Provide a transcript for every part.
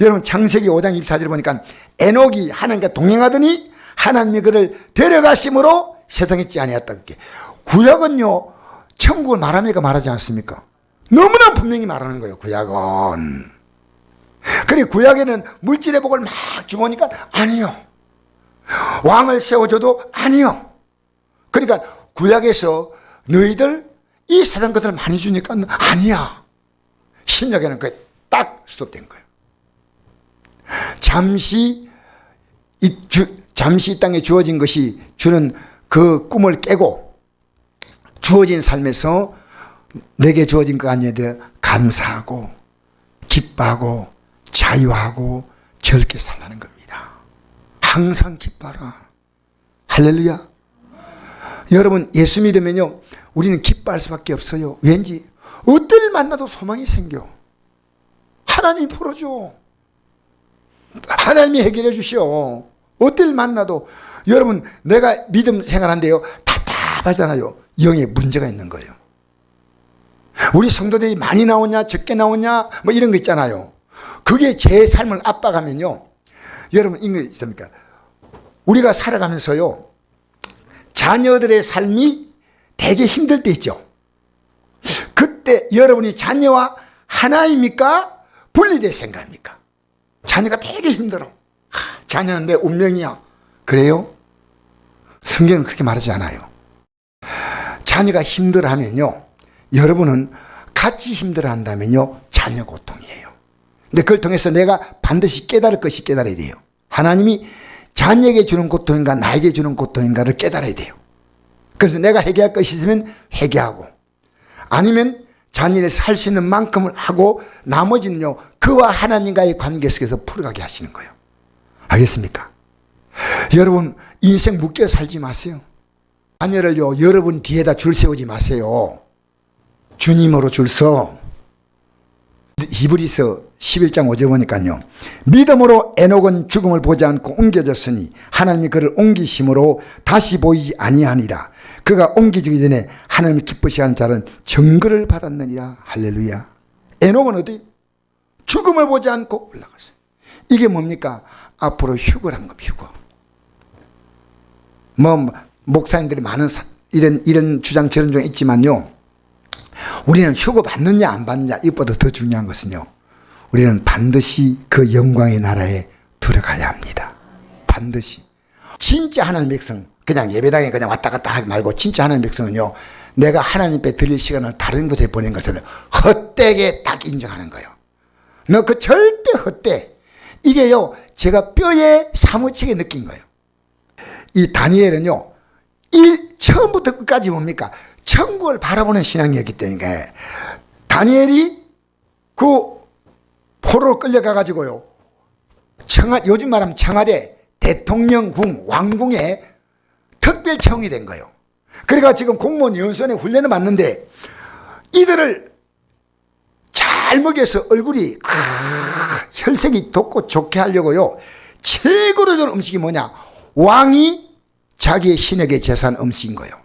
여러분 창세기 5장 24절을 보니까 에녹이 하나님과 동행하더니 하나님이 그를 데려가심으로 세상에 있지 아니었다. 그게 구약은요 천국을 말합니까 말하지 않습니까? 너무나 분명히 말하는 거예요. 구약은. 그래 구약에는 물질의 복을 막 주보니까 아니요. 왕을 세워줘도 아니요. 그러니까 구약에서 너희들 이 세상 것들을 많이 주니까 아니야. 신약에는 그게 딱 스톱된 거예요. 잠시 이 주, 잠시 이 땅에 주어진 것이 주는 그 꿈을 깨고 주어진 삶에서 내게 주어진 것 아니에 대해 감사하고 기뻐하고 자유하고 즐겁게 살라는 겁니다. 항상 기뻐라. 할렐루야. 여러분 예수 믿으면요 우리는 기뻐할 수밖에 없어요. 왠지 어떨 만나도 소망이 생겨. 하나님 풀어줘. 하나님이 해결해 주시오. 어떨 만나도 여러분 내가 믿음 생활한데요 답답하잖아요. 영에 문제가 있는 거예요. 우리 성도들이 많이 나오냐 적게 나오냐 뭐 이런 거 있잖아요. 그게 제 삶을 압박하면요. 여러분 이거 있습니까? 우리가 살아가면서요. 자녀들의 삶이 되게 힘들 때 있죠. 그때 여러분이 자녀와 하나입니까? 분리될 생각입니까? 자녀가 되게 힘들어. 하, 자녀는 내 운명이야. 그래요? 성경은 그렇게 말하지 않아요. 자녀가 힘들어하면요. 여러분은 같이 힘들어한다면요. 자녀 고통이에요. 근데 그걸 통해서 내가 반드시 깨달을 것이 깨달아야 돼요. 하나님이 자녀에게 주는 고통인가 나에게 주는 고통인가를 깨달아야 돼요. 그래서 내가 회개할 것이 있으면 회개하고 아니면 자녀를 살수 있는 만큼을 하고 나머지는요 그와 하나님과의 관계 속에서 풀어가게 하시는 거예요. 알겠습니까? 여러분 인생 묶여 살지 마세요. 자녀를요 여러분 뒤에다 줄 세우지 마세요. 주님으로 줄 서. 히브리서 11장 5절 보니까요. 믿음으로 에녹은 죽음을 보지 않고 옮겨졌으니 하나님이 그를 옮기심으로 다시 보이지 아니하니라. 그가 옮기지기 전에 하나님이 기쁘시하는 자는 증거를 받았느니라. 할렐루야. 에녹은 어디? 죽음을 보지 않고 올라갔어요. 이게 뭡니까? 앞으로 휴거를 한 겁니다. 휴거. 뭐 목사님들이 많은 사- 이런 이런 주장 저런 중 있지만요. 우리는 휴거 받느냐 안 받느냐 이보다 더 중요한 것은요. 우리는 반드시 그 영광의 나라에 들어가야 합니다. 반드시. 진짜 하나님 백성 그냥 예배당에 그냥 왔다 갔다 하지 말고 진짜 하나님 백성은요. 내가 하나님 앞에 드릴 시간을 다른 곳에 보낸 것을 헛되게 딱 인정하는 거예요. 너 그 절대 헛돼. 이게요. 제가 뼈에 사무치게 느낀 거예요. 이 다니엘은요. 일 처음부터 끝까지 뭡니까? 천국을 바라보는 신앙이었기 때문에 다니엘이 그 포로로 끌려가 가지고요. 청와 요즘 말하면 청와대 대통령궁 왕궁에 특별 채용이 된 거예요. 그러니까 지금 공무원 연수원에 훈련을 받는데 이들을 잘 먹여서 얼굴이 아, 혈색이 돋고 좋게 하려고요. 최고로 좋은 음식이 뭐냐? 왕이 자기의 신에게 제사한 음식인 거예요.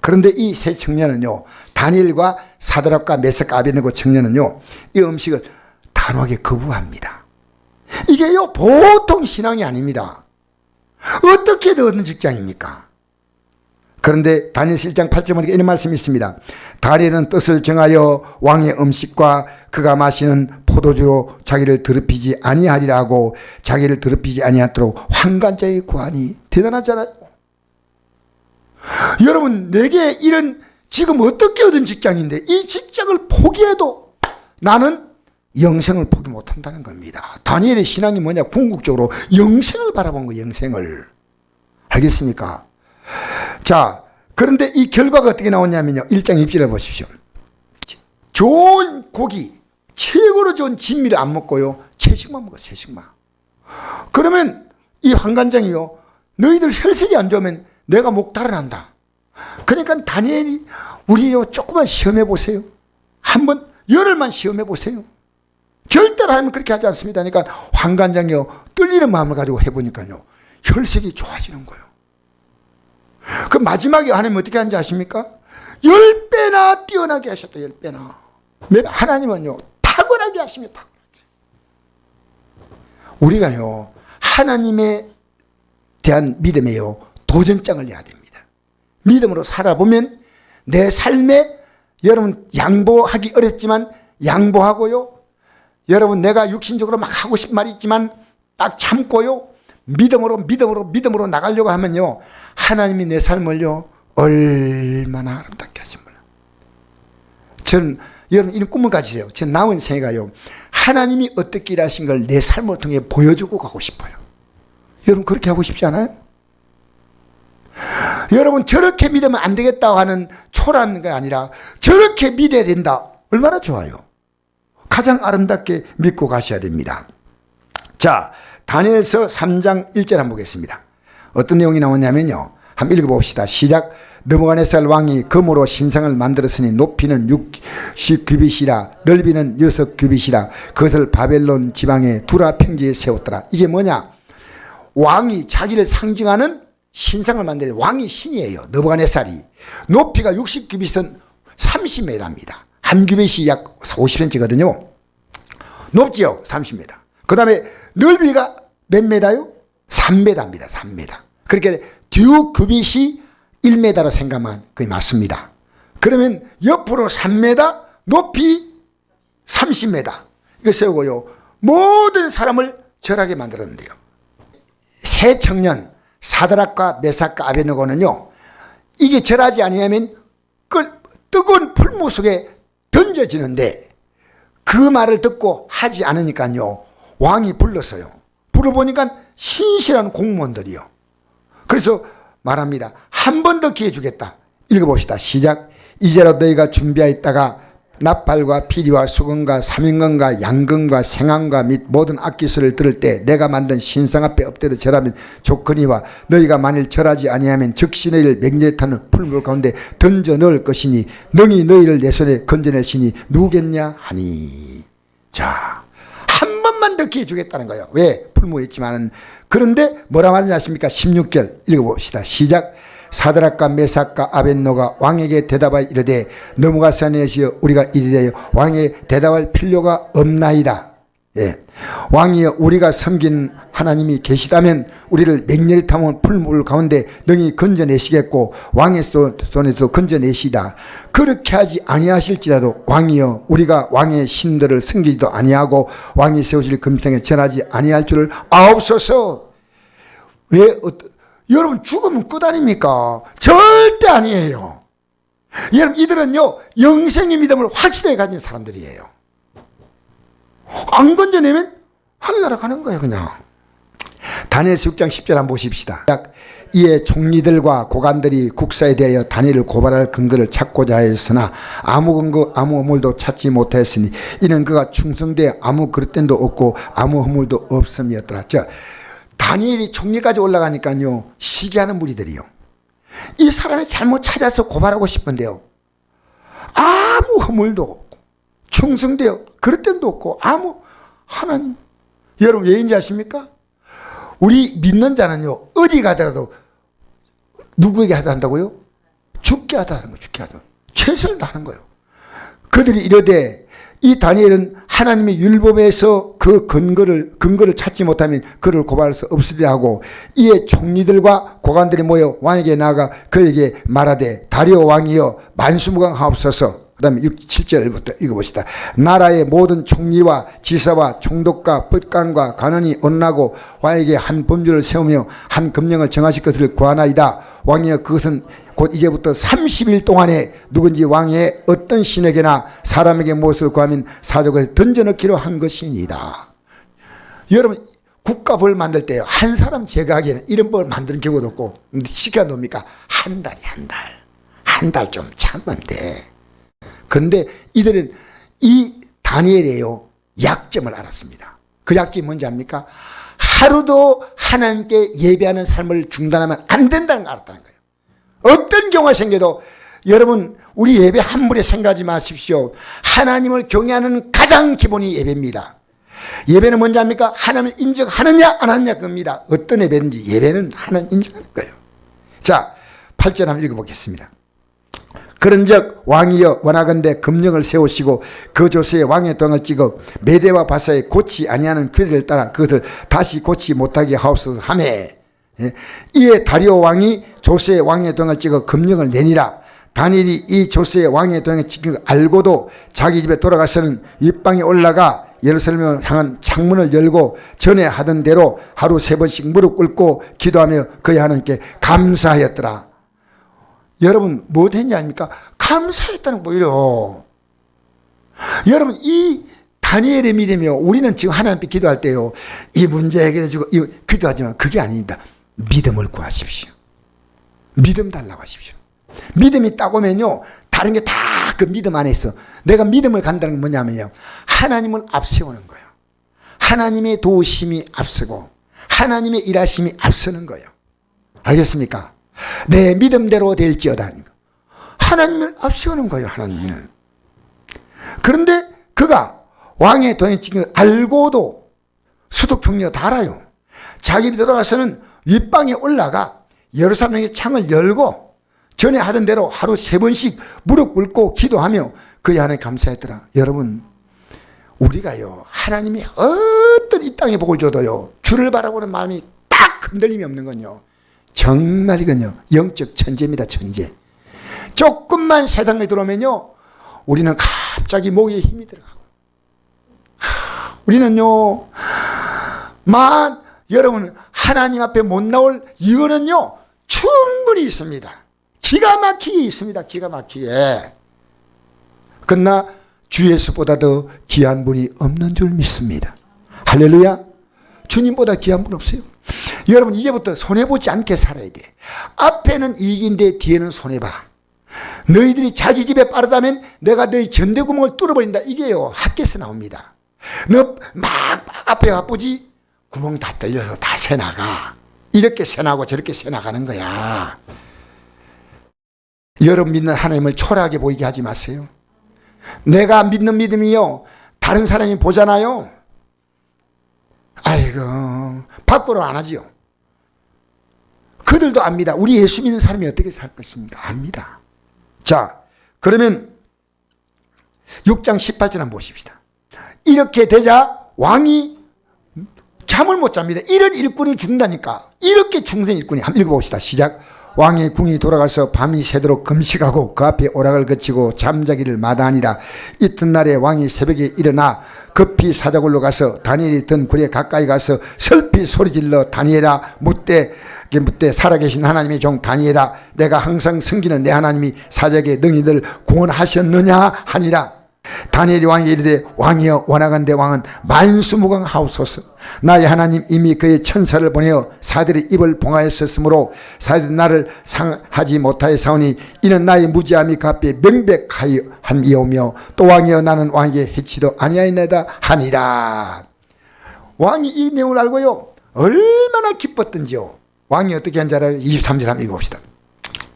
그런데 이 세 청년은요, 다니엘과 사드락과 메섹과 아베네고 청년은요, 이 음식을 단호하게 거부합니다. 이게요, 보통 신앙이 아닙니다. 어떻게 얻는 직장입니까? 그런데 다니엘 7장 8절 보니까 이런 말씀이 있습니다. 다니엘은 뜻을 정하여 왕의 음식과 그가 마시는 포도주로 자기를 더럽히지 아니하리라 하고 자기를 더럽히지 아니하도록 환관자의 구하니 대단하잖아요. 여러분 내게 이런 지금 어떻게 얻은 직장인데 이 직장을 포기해도 나는 영생을 포기 못한다는 겁니다. 다니엘의 신앙이 뭐냐? 궁극적으로 영생을 바라본 거 영생을 알겠습니까? 자, 그런데 이 결과가 어떻게 나오냐면요. 1장 6절을 보십시오. 좋은 고기, 최고로 좋은 진미를 안 먹고요. 채식만 먹어, 채식만. 그러면 이 환관장이요. 너희들 혈색이 안 좋으면 내가 목 달아난다. 그러니까 다니엘이 우리요 조금만 시험해 보세요. 한번 열흘만 시험해 보세요. 절대로 하면 그렇게 하지 않습니다. 그러니까 환관장이요 뚫리는 마음을 가지고 해보니까요 혈색이 좋아지는 거예요. 그 마지막에 하나님 어떻게 하는지 아십니까? 열 배나 뛰어나게 하셨다. 열 배나. 하나님은요 타고나게 하십니다. 타고나게. 우리가요, 하나님에 대한 믿음에요, 도전장을 내야 됩니다. 믿음으로 살아보면 내 삶에 여러분 양보하기 어렵지만 양보하고요. 여러분 내가 육신적으로 막 하고 싶은 말이 있지만 딱 참고요. 믿음으로 믿음으로 믿음으로 나가려고 하면요. 하나님이 내 삶을요. 얼마나 아름답게 하신 몰라. 전 여러분 이런 꿈을 가지세요. 전 남은 생애가요. 하나님이 어떻게 일하신 걸 내 삶을 통해 보여주고 가고 싶어요. 여러분 그렇게 하고 싶지 않아요? 여러분 저렇게 믿으면 안 되겠다고 하는 초라한 게 아니라 저렇게 믿어야 된다. 얼마나 좋아요. 가장 아름답게 믿고 가셔야 됩니다. 자, 다니엘서 3장 1절 한번 보겠습니다. 어떤 내용이 나오냐면요. 한번 읽어봅시다. 시작. 느부갓네살 왕이 금으로 신상을 만들었으니 높이는 60 규빗이라 넓이는 6 규빗이라 그것을 바벨론 지방의 두라 평지에 세웠더라. 이게 뭐냐? 왕이 자기를 상징하는 신상을 만드는 왕이 신이에요. 느부갓네살이 높이가 60 규빗은 30m입니다. 한 규빗이 약 50cm거든요. 높지요? 30m. 그 다음에 넓이가 몇 메다요? 3m입니다. 3m. 그렇게 듀 규빗이 1m로 생각하면 그게 맞습니다. 그러면 옆으로 3m, 높이 30m. 이거 세우고요. 모든 사람을 절하게 만들었는데요. 새 청년 사드락과 메삭과 아베노고는요. 이게 절하지 아니하면 끌, 뜨거운 풀무 속에 던져지는데 그 말을 듣고 하지 않으니까요. 왕이 불렀어요. 불러보니까 신실한 공무원들이요. 그래서 말합니다. 한 번 더 기회 주겠다. 읽어봅시다. 시작. 이제로 너희가 준비하였다가 납발과 피리와 수건과 삼인건과 양건과 생황과 및 모든 악기소를 들을 때 내가 만든 신상 앞에 엎드려 절하면 좋거니와 너희가 만일 절하지 아니하면 즉시 너희를 맹렬히 타는 풀물 가운데 던져 넣을 것이니 능히 너희를 내 손에 건져내시니 누구겠냐? 하니. 자 한 번만 더 기회 주겠다는 거예요. 왜? 풀무했지만은. 그런데 뭐라 말하지 않습니까? 16절 읽어봅시다. 시작 사드락과 메삭과 아벤노가 왕에게 대답하여 이르되 넘어가사니시여 우리가 이르되 왕에 대답할 필요가 없나이다. 예. 왕이여 우리가 섬긴 하나님이 계시다면 우리를 맹렬히 타면 풀물 가운데 능히 건져내시겠고 왕의 손에서 건져내시다. 그렇게 하지 아니하실지라도 왕이여 우리가 왕의 신들을 섬기지도 아니하고 왕이 세우실 금성에 전하지 아니할 줄을 아옵소서. 왜 어, 여러분 죽으면 끝 아닙니까? 절대 아니에요. 여러분 이들은요 영생의 믿음을 확실하게 가진 사람들이에요. 안 건져내면 하늘나라 가는 거예요 그냥. 다니엘서 6장 10절 한번 보십시다. 이에 총리들과 고관들이 국사에 대하여 다니엘을 고발할 근거를 찾고자 하였으나 아무 근거 아무 허물도 찾지 못하였으니 이는 그가 충성되 아무 그릇됨도 없고 아무 허물도 없음이었더라. 자, 다니엘이 총리까지 올라가니까요 시기하는 무리들이요. 이 사람이 잘못 찾아서 고발하고 싶은데요. 아무 허물도 없고 충성되어 그릇됨도 없고 아무 하나님 여러분 왜인지 아십니까? 우리 믿는 자는요 어디 가더라도 누구에게 하다 한다고요? 죽게 하다 하는 거 죽게 하다 최선을 다하는 거예요. 그들이 이러되 이 다니엘은 하나님의 율법에서 그 근거를 근거를 찾지 못하면 그를 고발할 수 없으리라 하고 이에 총리들과 고관들이 모여 왕에게 나아가 그에게 말하되 다리오 왕이여 만수무강하옵소서. 그 다음에 6, 7절부터 읽어봅시다. 나라의 모든 총리와 지사와 총독과 법관과 관원이 온나고 왕에게 한 법률을 세우며 한 금령을 정하실 것을 구하나이다. 왕이여 그것은 곧 이제부터 30일 동안에 누군지 왕의 어떤 신에게나 사람에게 무엇을 구하면 사족을 던져넣기로 한 것이니이다. 여러분 국가벌 만들 때요 한 사람 제거하기에는 이런 벌 만드는 경우도 없고 시켜 놓습니까? 한 달이 한 달, 한 달 좀 참으면 돼. 근데 이들은 이 다니엘이에요. 약점을 알았습니다. 그 약점이 뭔지 압니까? 하루도 하나님께 예배하는 삶을 중단하면 안 된다는 걸 알았다는 거예요. 어떤 경우가 생겨도 여러분 우리 예배 한 분에 생각하지 마십시오. 하나님을 경외하는 가장 기본이 예배입니다. 예배는 뭔지 압니까? 하나님을 인정하느냐 안 하느냐 겁니다. 어떤 예배인지 예배는 하나님 인정하는 거예요. 자, 8절 한번 읽어보겠습니다. 그런즉 왕이여 원하건대 금령을 세우시고 그 조서에 왕의 땅을 찍어 메대와 바사에 고치 아니하는 규례를 따라 그것을 다시 고치 못하게 하옵소서 하매 예. 이에 다리오 왕이 조세의 왕의 땅을 찍어 금령을 내니라 다니엘이 이 조세의 왕의 찍힌 걸 알고도 자기 집에 돌아가서는 윗방에 올라가 예루살렘을 향한 창문을 열고 전에 하던 대로 하루 세 번씩 무릎 꿇고 기도하며 그의 하나님께 감사하였더라. 여러분 뭐 됐냐 아닙니까? 감사했다는 거예요. 여러분 이 다니엘의 믿음이요. 우리는 지금 하나님께 기도할 때요. 이 문제 해결해 주고 이 기도하지만 그게 아닙니다. 믿음을 구하십시오. 믿음 달라고 하십시오. 믿음이 딱 오면요. 다른 게 다 그 믿음 안에 있어. 내가 믿음을 간다는 건 뭐냐면요. 하나님을 앞세우는 거예요. 하나님의 도우심이 앞서고 하나님의 일하심이 앞서는 거예요. 알겠습니까? 내 믿음대로 될지어다. 하나님을 앞세우는 거예요. 하나님은. 그런데 그가 왕의 걸 알고도 수도평리가 다 알아요. 자기 들어가서는 윗방에 올라가 예루살렘의 창을 열고 전에 하던 대로 하루 세 번씩 무릎 꿇고 기도하며 그의 하나님 감사했더라. 여러분, 우리가요, 하나님이 어떤 이 땅에 복을 줘도요, 주를 바라보는 마음이 딱 흔들림이 없는 건요, 정말 이건요, 영적 천재입니다, 천재. 조금만 세상에 들어오면요, 우리는 갑자기 목에 힘이 들어가고, 우리는요, 만, 여러분, 하나님 앞에 못 나올 이유는요, 충분히 있습니다. 기가 막히게 있습니다. 기가 막히게. 그러나 주 예수보다 더 귀한 분이 없는 줄 믿습니다. 할렐루야. 주님보다 귀한 분 없어요. 여러분 이제부터 손해보지 않게 살아야 돼. 앞에는 이익인데 뒤에는 손해봐. 너희들이 자기 집에 빠르다면 내가 너희 전대구멍을 뚫어버린다. 이게요. 학교에서 나옵니다. 너 막 앞에 바쁘지? 구멍 다 뚫려서 다 새나가. 이렇게 새나고 저렇게 새나가는 거야. 여러분 믿는 하나님을 초라하게 보이게 하지 마세요. 내가 믿는 믿음이요. 다른 사람이 보잖아요. 아이고, 밖으로 안 하지요. 그들도 압니다. 우리 예수 믿는 사람이 어떻게 살 것입니까? 압니다. 자, 그러면 6장 18절 한번 보십시다. 이렇게 되자 왕이 잠을 못 잡니다. 이런 일꾼이 죽는다니까. 이렇게 중생 일꾼이 한번 읽어봅시다. 시작. 왕의 궁이 돌아가서 밤이 새도록 금식하고 그 앞에 오락을 거치고 잠자기를 마다하니라. 이튿날에 왕이 새벽에 일어나 급히 사자굴로 가서 다니엘이 든 굴에 가까이 가서 슬피 소리질러 다니엘아 묻되 묻되 살아계신 하나님의 종 다니엘아 내가 항상 섬기는 내 하나님이 사자에게 능히들 구원하셨느냐 하니라 다니엘이 왕에게 이르되 왕이여 원하건대 왕은 만수무강 하옵소서. 나의 하나님 이미 그의 천사를 보내어 사들의 입을 봉하였었으므로 사들이 나를 상하지 못하였사오니 이는 나의 무지함이 그 앞에 명백하함이오며 또 왕이여 나는 왕에게 해치도 아니하였나이다 하니라. 왕이 이 내용을 알고요. 얼마나 기뻤던지요. 왕이 어떻게 한지 알아요? 23절 한번 읽어봅시다.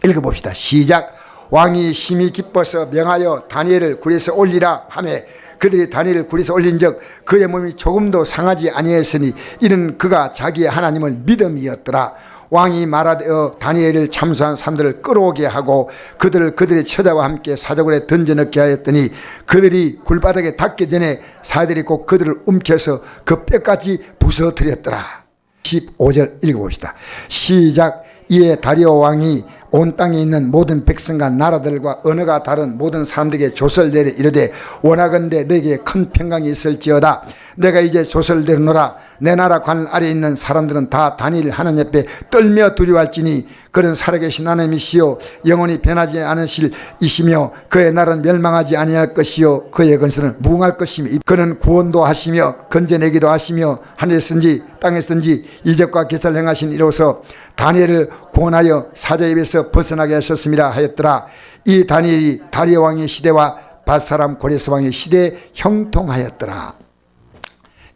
읽어봅시다. 시작 왕이 심히 기뻐서 명하여 다니엘을 굴에서 올리라 하매 그들이 다니엘을 굴에서 올린즉 그의 몸이 조금도 상하지 아니했으니 이는 그가 자기의 하나님을 믿음이었더라. 왕이 말하되 어, 다니엘을 참수한 사람들을 끌어오게 하고 그들을 그들의 처자와 함께 사자굴에 던져넣게 하였더니 그들이 굴바닥에 닿기 전에 사들이 꼭 그들을 움켜서 그 뼈까지 부서뜨렸더라. 15절 읽어봅시다. 시작 이에 다리오 왕이 온 땅에 있는 모든 백성과 나라들과 언어가 다른 모든 사람들에게 조설 내려 이르되 원하건대 너에게 큰 평강이 있을지어다. 내가 이제 조설 내려노라. 내 나라 관 아래 있는 사람들은 다 단일 하나님 앞에 떨며 두려워할지니 그는 살아계신 하나님이시요 영원히 변하지 않으실 이시며 그의 나라는 멸망하지 아니할 것이요 그의 건설은 무궁할 것이며 그는 구원도 하시며 건져내기도 하시며 하늘에 쓴지 땅에 쓴지 이적과 기사를 행하신 이로서 다니엘을 구원하여 사자 입에서 벗어나게 하셨습니다 하였더라. 이 다니엘이 다리오 왕의 시대와 밧사람 고레스 왕의 시대에 형통하였더라.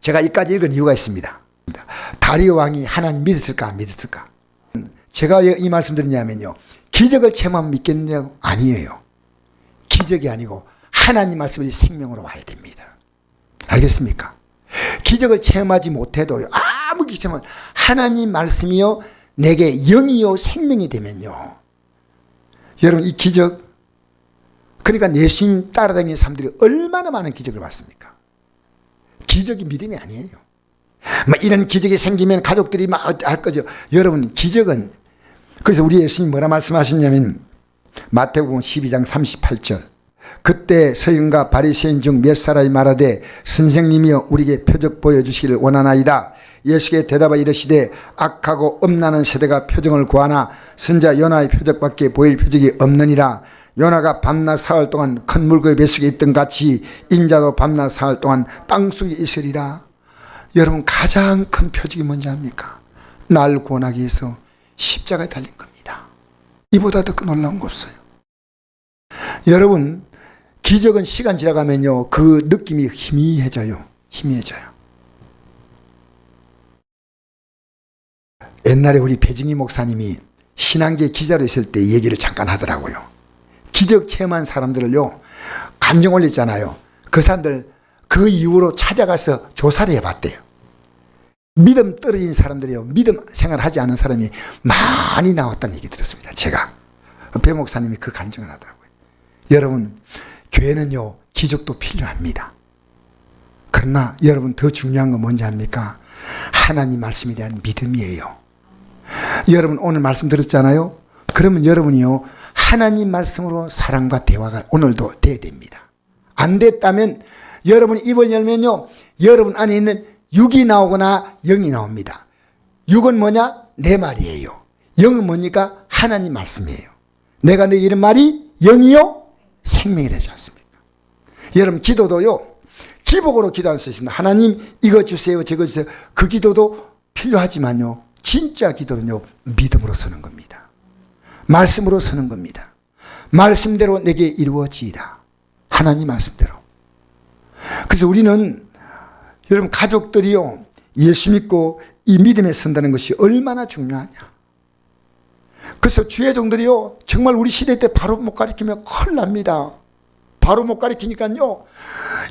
제가 이까지 읽은 이유가 있습니다. 다리오 왕이 하나님 믿었을까 안 믿었을까? 제가 왜이 말씀 드리냐면요. 기적을 체험하면 믿겠느냐고 아니에요. 기적이 아니고 하나님 말씀이 생명으로 와야 됩니다. 알겠습니까? 기적을 체험하지 못해도 아무 기적은 하나님 말씀이요 내게 영이요 생명이 되면요. 여러분 이 기적 그러니까 예수님 따라다니는 사람들이 얼마나 많은 기적을 봤습니까? 기적이 믿음이 아니에요. 뭐 이런 기적이 생기면 가족들이 막 할 거죠. 여러분 기적은 그래서 우리 예수님 뭐라 말씀하셨냐면 마태복음 12장 38절 그때 서인과 바리새인 중 몇 사람이 말하되 선생님이여 우리에게 표적 보여주시기를 원하나이다. 예수께 대답하 이르시되 악하고 엄나는 세대가 표정을 구하나 선자 요나의 표적밖에 보일 표적이 없느니라. 요나가 밤낮 사흘 동안 큰 물고기 뱃속에 있던 같이 인자도 밤낮 사흘 동안 땅속에 있으리라. 여러분 가장 큰 표적이 뭔지 압니까? 날 구원하기 위해서 십자가에 달린 겁니다. 이보다 더 놀라운 거 없어요. 여러분 기적은 시간 지나가면요 그 느낌이 희미해져요. 희미해져요. 옛날에 우리 배징희 목사님이 신앙계 기자로 있을 때 얘기를 잠깐 하더라고요. 기적 체험한 사람들을요 간증 올렸잖아요. 그 사람들 그 이후로 찾아가서 조사를 해봤대요. 믿음 떨어진 사람들이요 믿음 생활하지 않은 사람이 많이 나왔다는 얘기 들었습니다. 제가 배 목사님이 그 간증을 하더라고요. 여러분 교회는요 기적도 필요합니다. 그러나 여러분 더 중요한 건 뭔지 압니까? 하나님 말씀에 대한 믿음이에요. 여러분 오늘 말씀 들었잖아요. 그러면 여러분이요 하나님 말씀으로 사랑과 대화가 오늘도 돼야 됩니다. 안 됐다면 여러분 입을 열면요 여러분 안에 있는 육이 나오거나 영이 나옵니다. 육은 뭐냐? 내 말이에요. 영은 뭡니까? 하나님 말씀이에요. 내가 내 이런 말이 영이요 생명이 되지 않습니까? 여러분 기도도요 기복으로 기도할 수 있습니다. 하나님 이거 주세요 저거 주세요 그 기도도 필요하지만요 진짜 기도는요 믿음으로 서는 겁니다. 말씀으로 서는 겁니다. 말씀대로 내게 이루어지이다. 하나님 말씀대로. 그래서 우리는 여러분 가족들이요 예수 믿고 이 믿음에 선다는 것이 얼마나 중요하냐. 그래서 주의 종들이요 정말 우리 시대 때 바로 못 가리키면 큰일 납니다. 바로 못 가리키니까요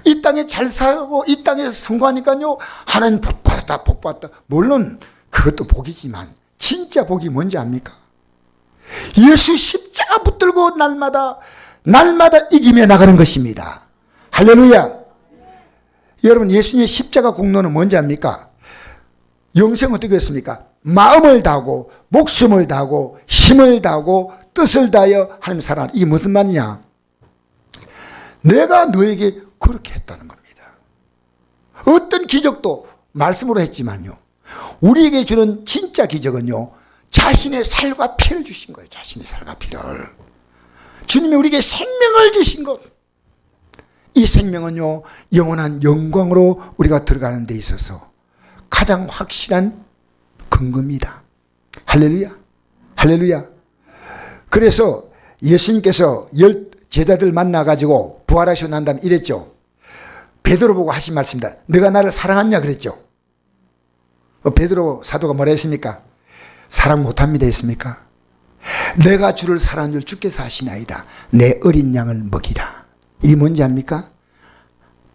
이 땅에 잘 살고 이 땅에서 성공하니까요 하나님 복 받았다 복 받았다 물론 그것도 복이지만 진짜 복이 뭔지 압니까? 예수 십자가 붙들고 날마다 날마다 이기며 나가는 것입니다. 할렐루야. 여러분 예수님의 십자가 공로는 뭔지 압니까? 영생 어떻게 했습니까? 마음을 다하고 목숨을 다하고 힘을 다하고 뜻을 다하여 하나님 사랑 이게 무슨 말이냐? 내가 너에게 그렇게 했다는 겁니다. 어떤 기적도 말씀으로 했지만요. 우리에게 주는 진짜 기적은요. 자신의 살과 피를 주신 거예요. 자신의 살과 피를. 주님이 우리에게 생명을 주신 것. 이 생명은요. 영원한 영광으로 우리가 들어가는 데 있어서 가장 확실한 근거입니다. 할렐루야. 할렐루야. 그래서 예수님께서 열 제자들 만나가지고 부활하시고 난 다음에 이랬죠. 베드로 보고 하신 말씀입니다. 내가 나를 사랑하냐 그랬죠. 어, 베드로 사도가 뭐라 했습니까? 사랑 못합니다 했습니까? 내가 주를 사랑한 줄 주께서 하시나이다. 내 어린 양을 먹이라. 이게 뭔지 압니까?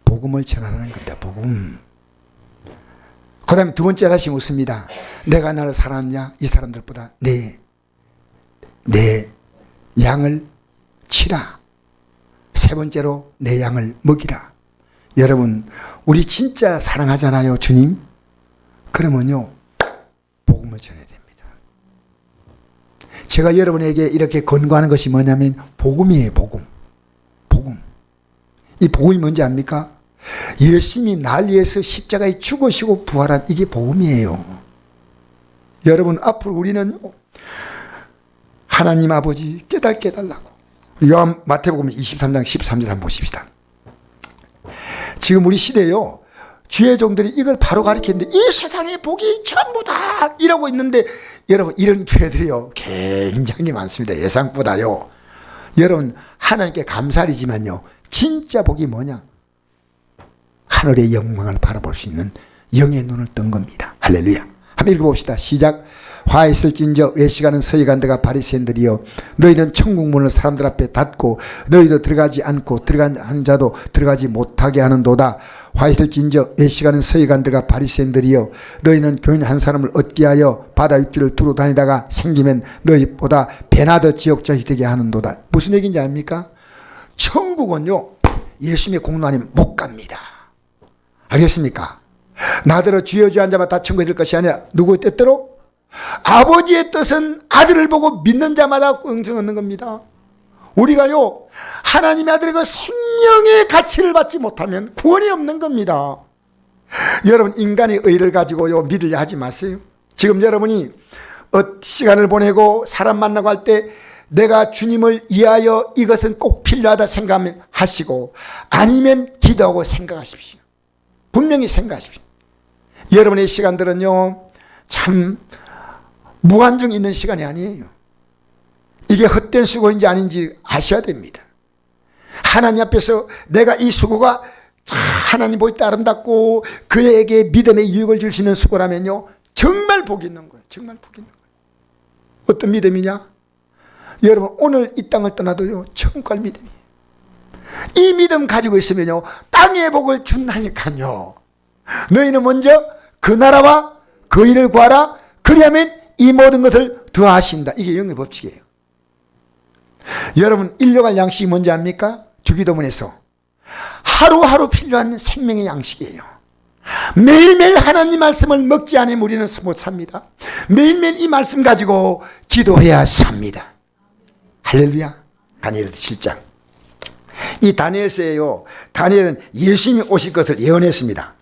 복음을 전하라는 겁니다. 복음. 그 다음에 두 번째 다시 묻습니다. 내가 나를 사랑하냐? 이 사람들보다 내, 내 양을 치라. 세 번째로 내 양을 먹이라. 여러분, 우리 진짜 사랑하잖아요, 주님. 그러면요, 복음을 전해야 됩니다. 제가 여러분에게 이렇게 권고하는 것이 뭐냐면, 복음이에요, 복음. 복음. 이 복음이 뭔지 압니까? 예수님이 날 위해서 십자가에 죽으시고 부활한 이게 복음이에요. 여러분, 앞으로 우리는 하나님 아버지 깨닫게 해달라고. 요한 마태복음 23장 13절 한번 보십시다. 지금 우리 시대요. 주의 종들이 이걸 바로 가르치는데 이 세상의 복이 전부 다 이러고 있는데 여러분 이런 교회들이요 굉장히 많습니다. 예상보다요. 여러분 하나님께 감사리지만요. 진짜 복이 뭐냐? 하늘의 영광을 바라볼 수 있는 영의 눈을 뜬 겁니다. 할렐루야. 한번 읽어봅시다. 시작. 화 있을진저 외시가는 서기관들과 바리새인들이여 너희는 천국 문을 사람들 앞에 닫고 너희도 들어가지 않고 들어간 한 자도 들어가지 못하게 하는도다 화 있을진저 외시가는 서기관들과 바리새인들이여 너희는 교인 한 사람을 얻게 하여 바다 육지를 두루 다니다가 생기면 너희보다 배나 더 지옥자이 되게 하는도다 무슨 얘기인지 압니까? 천국은요 예수님의 공로 아니면 못 갑니다. 알겠습니까? 나더러 주여 주여 앉아봐 다 천국에 들 것이 아니라 누구의 뜻대로? 아버지의 뜻은 아들을 보고 믿는 자마다 영생 얻는 겁니다. 우리가요 하나님의 아들의 그 생명의 가치를 받지 못하면 구원이 없는 겁니다. 여러분 인간의 의를 가지고요 믿으려 하지 마세요. 지금 여러분이 어, 시간을 보내고 사람 만나고 할 때 내가 주님을 위하여 이것은 꼭 필요하다 생각하면 하시고 아니면 기도하고 생각하십시오. 분명히 생각하십시오. 여러분의 시간들은요 참 무한정 있는 시간이 아니에요. 이게 헛 된 수고인지 아닌지 아셔야 됩니다. 하나님 앞에서 내가 이 수고가 참 하나님 볼때 아름답고 그에게 믿음의 유익을 줄 수 있는 수고라면요 정말 복이 있는 거예요. 정말 복이 있는 거예요. 어떤 믿음이냐? 여러분 오늘 이 땅을 떠나도요 천국 갈 믿음이에요. 이 믿음 가지고 있으면요 땅의 복을 준다니까요. 너희는 먼저 그 나라와 그 일을 구하라. 그리하면 이 모든 것을 더하신다. 이게 영의 법칙이에요. 여러분 일용할 양식이 뭔지 압니까? 주기도문에서 하루하루 필요한 생명의 양식이에요. 매일매일 하나님 말씀을 먹지 않으면 우리는 못 삽니다. 매일매일 이 말씀 가지고 기도해야 삽니다. 할렐루야. 다니엘 7장. 이 다니엘서에요. 다니엘은 예수님이 오실 것을 예언했습니다.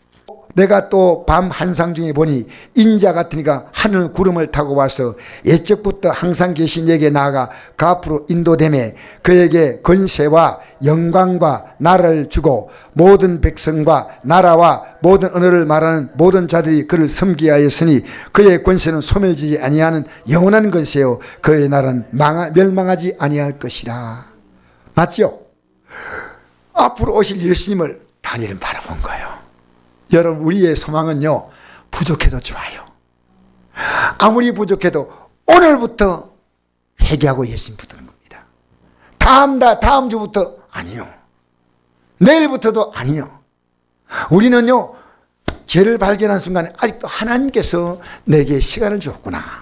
내가 또 밤 한상 중에 보니 인자 같으니까 하늘 구름을 타고 와서 예적부터 항상 계신 에게 나아가 그 앞으로 인도됨에 그에게 권세와 영광과 나라를 주고 모든 백성과 나라와 모든 언어를 말하는 모든 자들이 그를 섬기게 하였으니 그의 권세는 소멸지지 아니하는 영원한 권세요 그의 나라는 망하, 멸망하지 아니할 것이라 맞죠? 앞으로 오실 예수님을 다니엘은 바라본 거예요. 여러분 우리의 소망은요 부족해도 좋아요. 아무리 부족해도 오늘부터 회개하고 예수님 붙드는 겁니다. 다음 다 다음 주부터 아니요. 내일부터도 아니요. 우리는요 죄를 발견한 순간에 아직도 하나님께서 내게 시간을 주었구나.